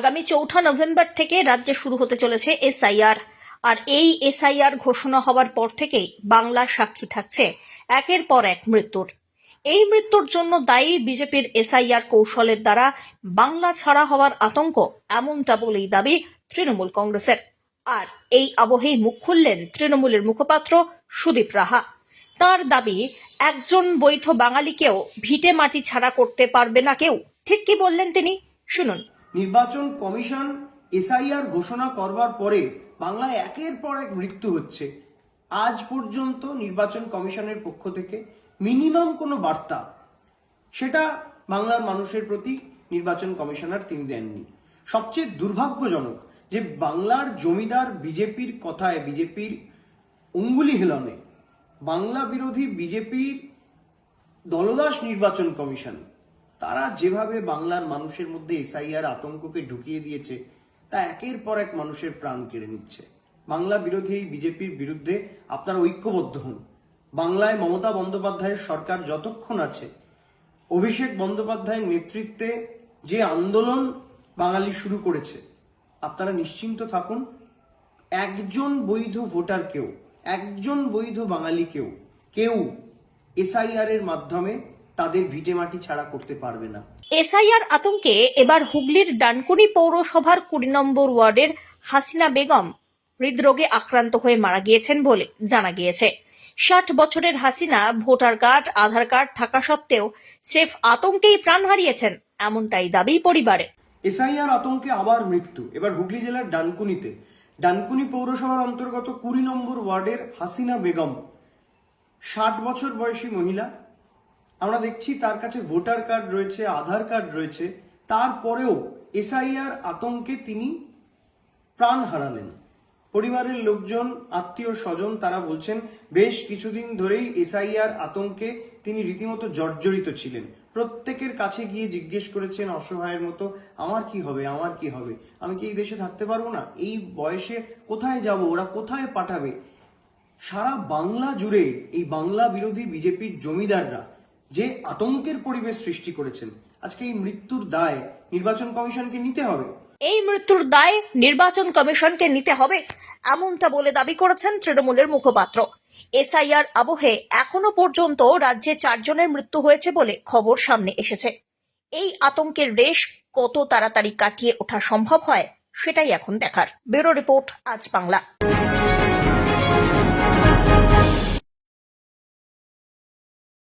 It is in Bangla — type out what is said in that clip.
আগামী চৌঠা নভেম্বর থেকে রাজ্যে শুরু হতে চলেছে এসআইআর। আর এই এসআইআর ঘোষণা হওয়ার পর থেকেই বাংলা সাক্ষী থাকছে একের পর এক মৃত্যুর। এই মৃত্যুর জন্য দায়ী বিজেপির এসআইআর কৌশলের দ্বারা বাংলা ছাড়া হওয়ার আতঙ্ক এমনটা বলেই দাবি তৃণমূল কংগ্রেসের। আর এই আবহেই মুখ খুললেন তৃণমূলের মুখপাত্র সুদীপ রাহা। তার দাবি, একজন বৈধ বাঙালিকেও ভিটে মাটি ছাড়া করতে পারবে না কেউ। ঠিক কি বললেন তিনি? শুনুন। নির্বাচন কমিশন এসআইআর ঘোষণা করবার পরে বাংলায় একের পর এক মৃত্যু হচ্ছে। আজ পর্যন্ত নির্বাচন কমিশনের পক্ষ থেকে মিনিমাম কোনো বার্তা। সেটা বাংলার মানুষের প্রতি নির্বাচন কমিশনার তিনি দেননি। সবচেয়ে দুর্ভাগ্যজনক যে বাংলার জমিদার বিজেপির কথায়, বিজেপির অঙ্গুলি হেলনে বাংলা বিরোধী বিজেপির দলদাস নির্বাচন কমিশন তারা যেভাবে বাংলার মানুষের মধ্যে এসআইআর আতঙ্ককে ঢুকিয়ে দিয়েছে, তা একের পর এক মানুষের প্রাণ কেড়ে নিচ্ছে। বাংলা বিরোধী বিজেপির বিরুদ্ধে আপনারা ঐক্যবদ্ধ হন। বাংলায় মমতা বন্দ্যোপাধ্যায়ের সরকার যতক্ষণ আছে, অভিষেক বন্দ্যোপাধ্যায়ের নেতৃত্বে যে আন্দোলন বাঙালি শুরু করেছে, আপনারা নিশ্চিন্ত থাকুন, একজন বৈধ ভোটার কেউ, একজন বৈধ বাঙালি কেউ কেউ এসআইআর এর মাধ্যমে তাদের ভিটেমাটি ছাড়া করতে পারবে না। এসআইআর আতঙ্কে এবার হুগলির ডানকুনি পৌরসভার কুড়ি নম্বর ওয়ার্ডের হাসিনা বেগম হৃদরোগে আক্রান্ত হয়ে মারা গিয়েছেন বলে জানা গিয়েছে। ষাট বছরের Hasina voter card Aadhaar card থাকা সত্ত্বেও স্রেফ আতঙ্কেই প্রাণ হারিয়েছেন এমনটাই দাবি পরিবারে। এসআইআর আতঙ্কে আবার মৃত্যু এবার হুগলি জেলার ডানকুনিতে। ডানকুনি পৌরসভার অন্তর্গত কুড়ি নম্বর ওয়ার্ডের হাসিনা বেগম ষাট বছর বয়সী মহিলা আমরা দেখছি তার কাছে ভোটার কার্ড রয়েছে, আধার কার্ড রয়েছে। তারপরেও এসআইআর আতঙ্কে তিনি প্রাণ হারালেন। পরিবারের লোকজন, আত্মীয় স্বজন তারা বলছেন, বেশ কিছুদিন ধরেই এসআইআর আতঙ্কে তিনি রীতিমতো জর্জরিত ছিলেন। প্রত্যেকের কাছে গিয়ে জিজ্ঞেস করেছেন, অসহায়ের মতো, আমার কি হবে, আমার কি হবে? আমি কি এই দেশে থাকতে পারব না? এই বয়সে কোথায় যাব? ওরা কোথায় পাঠাবে? সারা বাংলা জুড়ে এই বাংলা বিরোধী বিজেপির জমিদাররা যে আতঙ্কের পরিবেশ সৃষ্টি করেছেন। আজকে এই মৃত্যুর দায় নির্বাচন কমিশনকে নিতে হবে। এই মৃত্যুর দায় নির্বাচন কমিশনকে নিতে হবে, এমনটা বলে দাবি করেছেন তৃণমূলের মুখপাত্র। এসআইআর আবহে এখনও পর্যন্ত রাজ্যে চারজনের মৃত্যু হয়েছে বলে খবর সামনে এসেছে। এই আতঙ্কের রেশ কত তাড়াতাড়ি কাটিয়ে ওঠা সম্ভব হয়, সেটাই এখন দেখার। ব্যুরো রিপোর্ট আজ বাংলা।